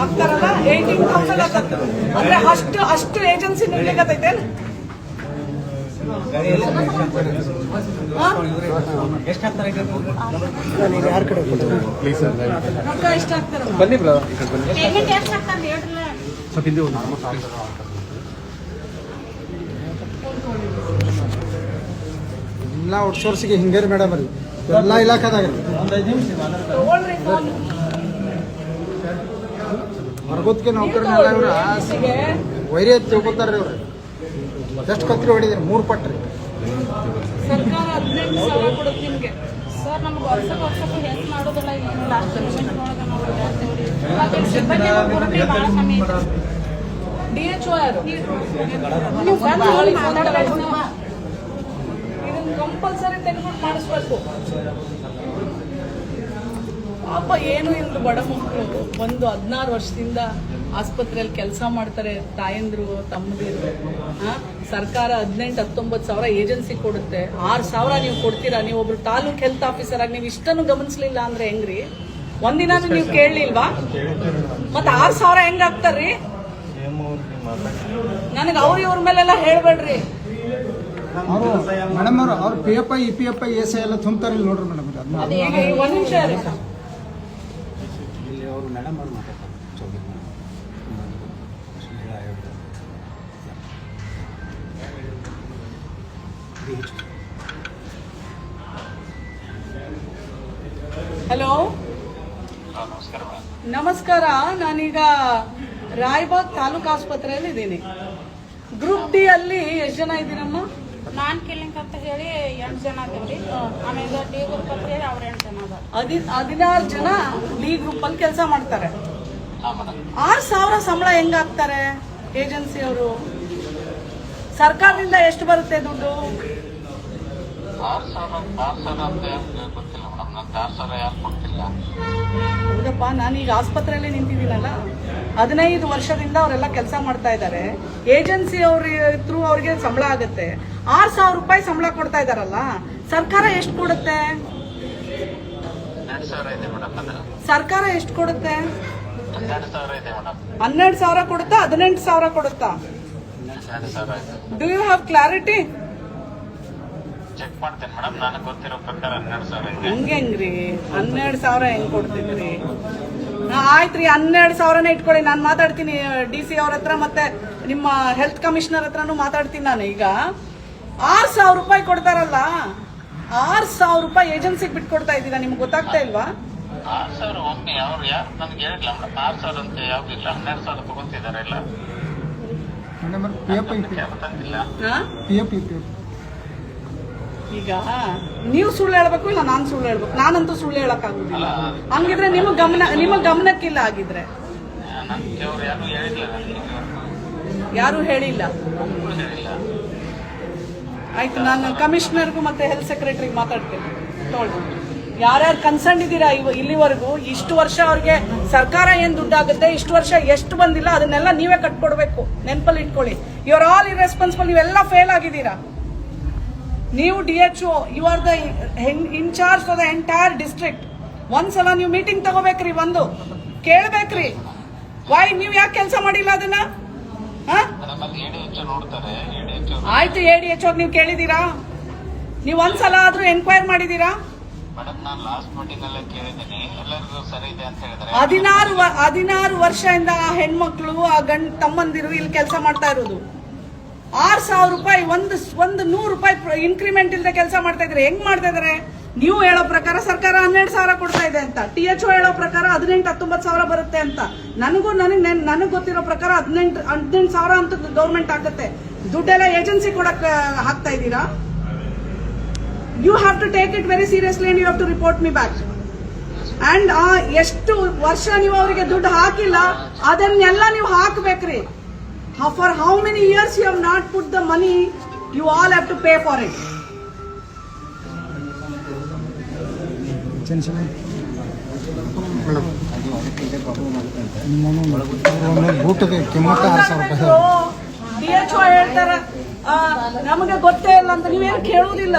ಆಗ್ತಾರಲ್ಲ? Eighteen thousand ಅಂದ್ರೆ ಅಷ್ಟು ಅಷ್ಟು ಏಜೆನ್ಸಿ ಬನ್ನಿ ಸ್ವಲ್ಪ ಹಿಂದೆ ಒಂದು ಎಲ್ಲ ಔಟ್ಸೋರ್ಸಿಗೆ ಹಿಂಗೇರಿ ಮೇಡಮ್ ಅಲ್ಲಿ. ಎಲ್ಲ ಇಲಾಖೆದಾಗ. ಹೊರಗೊತ್ತಿಗೆ ನೌಕರನೆಲ್ಲ ಇವ್ರ. ವೈರಿ ತಿಳ್ಕೊತಾರ್ರಿ ಇವ್ರು ಎಷ್ಟು ಕತ್ರಿ ಹೊಡಿದ್ರಿ, ಮೂರು ಪಟ್ರಿ. ಸರ್ಕಾರ ಕಂಪಲ್ಸರಿ ತೆಗೆದುಕೊಂಡು ಮಾಡಿಸ್ಬೇಕು. ಪಾಪ ಏನು ಇಲ್ಲ ಬಡ ಮಕ್ಕಳು ಒಂದು ಹದಿನಾರು ವರ್ಷದಿಂದ ಆಸ್ಪತ್ರೆಯಲ್ಲಿ ಕೆಲಸ ಮಾಡ್ತಾರೆ ತಾಯಂದ್ರು ತಮ್ಮದಿರು. ಸರ್ಕಾರ ಹದಿನೆಂಟು ಹತ್ತೊಂಬತ್ತು ಸಾವಿರ ಏಜೆನ್ಸಿ ಕೊಡುತ್ತೆ. ಆರು ಸಾವಿರ ನೀವು ಕೊಡ್ತೀರಾ? ನೀವು ಒಬ್ರು ತಾಲೂಕ್ ಹೆಲ್ತ್ ಆಫೀಸರ್ ಆಗಿ ನೀವು ಇಷ್ಟನ್ನು ಗಮನಿಸ್ಲಿಲ್ಲ ಅಂದ್ರೆ ಹೆಂಗ್ರಿ? ಒಂದಿನ ನೀವು ಕೇಳಲಿಲ್ವಾ? ಮತ್ತೆ ಆರು ಸಾವಿರ ಹೆಂಗ್ ಹಾಕ್ತಾರ್ರಿ ನನಗೆ ಅವ್ರ ಇವ್ರ ಮೇಲೆಲ್ಲ ಹೇಳ್ಬೇಡ್ರಿ. ಮೇಡಮ್ ಅವ್ರು P F I E P F I S I ಎಲ್ಲ ತುಂಬ್ತಾರೆ ನೋಡ್ರಿ ಮೇಡಮ್ ಒಂದ್ ನಿಮಿಷ ಅವರು ಮೇಡಮ್ ಅವ್ರು ಮಾತಾಡ್ತಾರೆ. ಚೌಧರಿ ಹಲೋ ನಮಸ್ಕಾರ. ನಾನೀಗ ರಾಯಬಾಗ್ ತಾಲೂಕು ಆಸ್ಪತ್ರೆಯಲ್ಲಿ ಇದ್ದೀನಿ ಗ್ರೂಪ್ ಡಿ ಅಲ್ಲಿ ಎಷ್ಟು ಜನ ಇದ್ದೀರಮ್ಮ? ನಾನ್ ಕಿಲ್ಲಿಂಗ್ ಅಂತ ಹೇಳಿ ಎಂಟು ಜನ ಅದೇವ್ರಿ. ಆಮೇಲೆ ಡಿ ಗ್ರೂಪ್ ಅಂತ ಹೇಳಿ ಅವ್ರ ಎಂಟು ಜನ ಅದ ಹದಿ ಹದಿನಾರು ಜನ ಡಿ ಗ್ರೂಪ್ ಅಲ್ಲಿ ಕೆಲಸ ಮಾಡ್ತಾರೆ. ಆರು ಸಾವಿರ ಸಂಬಳ ಹೆಂಗಾಗ್ತಾರೆ ಹಾಕ್ತಾರೆ ಏಜೆನ್ಸಿ ಅವರು? ಸರ್ಕಾರದಿಂದ ಎಷ್ಟು ಬರುತ್ತೆ ದುಡ್ಡು? ಆರು ಸಾವಿರ ಆರು ಸಾವಿರ ಅಂತ ಯಾರು ಗೊತ್ತಿಲ್ಲ ಮೇಡಮ್ ನಂಗೆ ಆರು ಸಾವಿರ ಯಾರು ಕೊಡ್ತಿಲ್ಲ ಹೌದಪ್ಪ ನಾನೀಗ ಆಸ್ಪತ್ರೆಯಲ್ಲೇ ನಿಂತಿದ್ದೀನಲ್ಲ. ಹದಿನೈದು ವರ್ಷದಿಂದ ಅವರೆಲ್ಲ ಕೆಲಸ ಮಾಡ್ತಾ ಇದ್ದಾರೆ. ಏಜೆನ್ಸಿ ಅವ್ರ ಥ್ರೂ ಅವ್ರಿಗೆ ಸಂಬಳ ಆಗುತ್ತೆ. ಆರು ಸಾವಿರ ರೂಪಾಯಿ ಸಂಬಳ ಕೊಡ್ತಾ ಇದಾರಲ್ಲ ಸರ್ಕಾರ ಎಷ್ಟು ಕೊಡುತ್ತೆ? ಸರ್ಕಾರ ಎಷ್ಟು ಕೊಡುತ್ತೆ? ಹನ್ನೆರಡು ಸಾವಿರ ಕೊಡುತ್ತಾ ಹದಿನೆಂಟು ಸಾವಿರ ಕೊಡುತ್ತಾ? Do you have clarity check ಮಾಡ್ತೇನೆ ಮೇಡಮ್ ನನಗೆ ಗೊತ್ತಿರೋ ಪ್ರಕಾರ ಹನ್ನೆರಡು ಸಾವಿರ ಹಂಗೆ ಹೆಂಗ್ರಿ ಹನ್ನೆರಡು ಸಾವಿರ ಹೆಂಗ್ ಕೊಡ್ತಿದ್ರಿ? ಹಾ, ರೀ ಹನ್ನೆರಡು ಸಾವಿರನೇ ಇಟ್ಕೊಳ್ಳಿ ನಾನು ಮಾತಾಡ್ತೀನಿ ಡಿ ಸಿ ಅವ್ರ ಹತ್ರ ಮತ್ತೆ ನಿಮ್ಮ ಹೆಲ್ತ್ ಕಮಿಷನರ್ ಹತ್ರನೂ ಮಾತಾಡ್ತೀನಿ ನಾನು ಈಗ. ಆರು ಸಾವಿರ ರೂಪಾಯಿ ಕೊಡ್ತಾರಲ್ಲ ಆರು ಸಾವಿರ ರೂಪಾಯಿ ಏಜೆನ್ಸಿಗೆ ಬಿಟ್ಕೊಡ್ತಾ ಇದ್ದೀರಾ ನಿಮ್ಗೆ ಗೊತ್ತಾಗ್ತಾ ಇಲ್ವಾ? ಆರು ಸಾವಿರ ಒಮ್ಮೆ ಅವ್ರು ಯಾರು ನನಗೆ ಹೇಳಿಲ್ಲ. ಮೇಡಮ್ ಆರು ಸಾವಿರ ಅಂತ ಯಾವ್ದಿಲ್ಲ ಹನ್ನೆರಡು ಸಾವಿರ ತಗೊಂತಿದ್ದಾರೆ ಎಲ್ಲ. ಮೇಡಮ್ ಅವ್ರು ಪಿ ಎಫ್ ಐ ಪಿ ಯಾರು ತಂದಿಲ್ಲ ಹಾ? P F I P F ಈಗ ನೀವು ಸುಳ್ಳು ಹೇಳ್ಬೇಕು ಇಲ್ಲ ನಾನು ಸುಳ್ಳು ಹೇಳ್ಬೇಕು? ನಾನಂತೂ ಸುಳ್ಳು ಹೇಳಕ್ಕಾಗುದಿಲ್ಲ. ಹಂಗಿದ್ರೆ ನಿಮ್ಮ ಗಮನ ನಿಮ್ಮ ಗಮನಕ್ಕಿಲ್ಲ ಆಗಿದ್ರೆ ಯಾರು ಹೇಳಿಲ್ಲ. ಆಯ್ತು ನಾನು ಕಮಿಷನರ್ಗೂ ಮತ್ತೆ ಹೆಲ್ತ್ ಸೆಕ್ರೆಟರಿಗೆ ಮಾತಾಡ್ತೀನಿ. ತೊಗೊಳ್ಳಿ. ಯಾರ್ಯಾರು ಕನ್ಸರ್ನ್ ಇದ್ದೀರಾ ಇವ ಇಲ್ಲಿವರೆಗೂ? ಇಷ್ಟು ವರ್ಷ ಅವ್ರಿಗೆ ಸರ್ಕಾರ ಏನ್ ದುಡ್ಡಾಗುತ್ತೆ? ಇಷ್ಟು ವರ್ಷ ಎಷ್ಟು ಬಂದಿಲ್ಲ? ಅದನ್ನೆಲ್ಲ ನೀವೇ ಕಟ್ಕೊಡ್ಬೇಕು. ನೆನಪಲ್ಲಿ ಇಟ್ಕೊಳ್ಳಿ. ಯು ಆರ್ ಆಲ್ ಇರೆಸ್ಪಾನ್ಸಿಬಲ್ ನೀವೆಲ್ಲ ಫೇಲ್ ಆಗಿದ್ದೀರಾ? ನೀವು D H O you are the incharge for the entire district ಒಂದ್ಸಲ ನೀವು ಮೀಟಿಂಗ್ ತಗೋಬೇಕ್ರಿ ಒಂದು ಕೇಳ್ಬೇಕ್ರಿ. ವೈ ನೀವು ಯಾಕೆ ಕೆಲಸ ಮಾಡಿಲ್ಲ ಅದನ್ನ? ಆಯ್ತು ಎ ಡಿ ಎಚ್ ನೀವು ಕೇಳಿದೀರಾ? ನೀವು ಒಂದ್ಸಲ ಆದ್ರೂ ಎನ್ಕ್ವೈರ್ ಮಾಡಿದೀರಾ? ಹದಿನಾರು ಹದಿನಾರು ವರ್ಷದಿಂದ ಆ ಹೆಣ್ಮಕ್ಳು ಆ ಗಂಡ ತಮ್ಮಂದಿರು ಇಲ್ಲಿ ಕೆಲಸ ಮಾಡ್ತಾ ಇರೋದು. ಆರ್ ಸಾವಿರ ರೂಪಾಯಿ, ಒಂದು ಒಂದು ನೂರು ರೂಪಾಯಿ ಇನ್ಕ್ರಿಮೆಂಟ್ ಇಲ್ಲದೆ ಕೆಲಸ ಮಾಡ್ತಾ ಇದ್ರೆ ಹೆಂಗ್ ಮಾಡ್ತಾ ಇದಾರೆ ನೀವು ಹೇಳೋ ಪ್ರಕಾರ ಸರ್ಕಾರ ಹನ್ನೆರಡು ಸಾವಿರ ಕೊಡ್ತಾ ಇದೆ ಅಂತ. ಟಿ ಎಚ್ ಹೇಳೋ ಪ್ರಕಾರ ಹದಿನೆಂಟು, ಹತ್ತೊಂಬತ್ತು ಸಾವಿರ ಬರುತ್ತೆ ಅಂತ. ನನಗೂ ನನಗೆ ನನಗೆ ಗೊತ್ತಿರೋ ಪ್ರಕಾರ ಹದಿನೆಂಟು ಹದಿನೆಂಟು ಸಾವಿರ ಅಂತ ಗೌರ್ಮೆಂಟ್ ಆಗುತ್ತೆ ದುಡ್ಡೆಲ್ಲ ಏಜೆನ್ಸಿ ಕೊಡಕ್ ಹಾಕ್ತಾ ಇದ್ದೀರಾ? You have to take it very seriously and you have to report me back and ಎಷ್ಟು ವರ್ಷ ನೀವು ಅವರಿಗೆ ದುಡ್ಡು ಹಾಕಿಲ್ಲ, ಅದನ್ನೆಲ್ಲ ನೀವು ಹಾಕ್ಬೇಕ್ರಿ. For for how many years you not not put money you all all have pay pay for it. ಕಿಮ್ಮತ್ತ ಆರು ಸಾವಿರ ರೂಪಾಯಿ ಡಿ ಎಚ್ ಹೇಳ್ತಾರ ಹೇಳ್ತಾರೆ ನಮಗೆ ಗೊತ್ತೇ ಇಲ್ಲ ಅಂತ ನೀವೇನು ಕೇಳುವುದಿಲ್ಲ